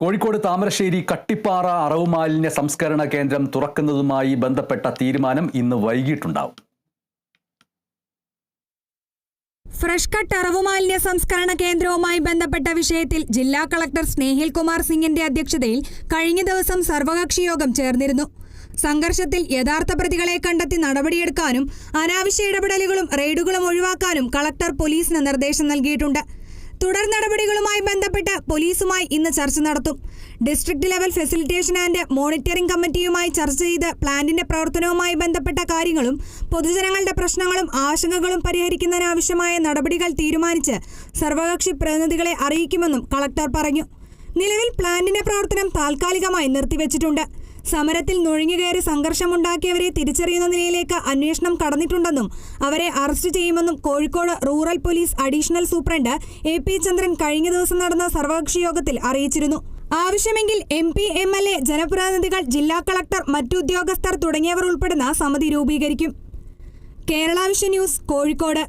കോഴിക്കോട് താമരശ്ശേരി കട്ടിപ്പാറ അറവുമാലിന്യ സംസ്കരണ കേന്ദ്രം തുറക്കുന്നതുമായി ബന്ധപ്പെട്ട തീരുമാനം ഇന്ന് വൈകിട്ടുണ്ടാവും. ഫ്രഷ് കട്ട് അറവുമാലിന്യ സംസ്കരണ കേന്ദ്രവുമായി ബന്ധപ്പെട്ട വിഷയത്തിൽ ജില്ലാ കളക്ടർ സ്നേഹിൽ കുമാർ സിംഗിന്റെ അധ്യക്ഷതയിൽ കഴിഞ്ഞ ദിവസം സർവകക്ഷി യോഗം ചേർന്നിരുന്നു. സംഘർഷത്തിൽ യഥാർത്ഥ പ്രതികളെ കണ്ടെത്തി നടപടിയെടുക്കാനും അനാവശ്യ ഇടപെടലുകളും റെയ്ഡുകളും ഒഴിവാക്കാനും കളക്ടർ പോലീസിന് നിർദ്ദേശം നൽകിയിട്ടുണ്ട്. തുടർ നടപടികളുമായി ബന്ധപ്പെട്ട് പോലീസുമായി ഇന്ന് ചർച്ച നടത്തും. District level facilitation and monitoring കമ്മിറ്റിയുമായി ചർച്ച ചെയ്ത് പ്ലാന്റിന്റെ പ്രവർത്തനവുമായി ബന്ധപ്പെട്ട കാര്യങ്ങളും പൊതുജനങ്ങളുടെ പ്രശ്നങ്ങളും ആശങ്കകളും പരിഹരിക്കുന്നതിനാവശ്യമായ നടപടികൾ തീരുമാനിച്ച് സർവകക്ഷി പ്രതിനിധികളെ അറിയിക്കുമെന്നും കളക്ടർ പറഞ്ഞു. നിലവിൽ പ്ലാന്റിന്റെ പ്രവർത്തനം താൽക്കാലികമായി നിർത്തിവച്ചിട്ടുണ്ട്. സമരത്തിൽ നുഴഞ്ഞുകയറി സംഘർഷമുണ്ടാക്കിയവരെ തിരിച്ചറിയുന്ന നിലയിലേക്ക് അന്വേഷണം കടന്നിട്ടുണ്ടെന്നും അവരെ അറസ്റ്റ് ചെയ്യുമെന്നും Kozhikode rural police additional superintendent A P Chandran കഴിഞ്ഞ ദിവസം നടന്ന സർവകക്ഷി യോഗത്തിൽ അറിയിച്ചിരുന്നു. ആവശ്യമെങ്കിൽ M P M L A ജനപ്രതിനിധികൾ ജില്ലാ കളക്ടർ മറ്റുദ്യോഗസ്ഥർ തുടങ്ങിയവർ ഉൾപ്പെടുന്ന സമിതി രൂപീകരിക്കും. കേരള ന്യൂസ് കോഴിക്കോട്.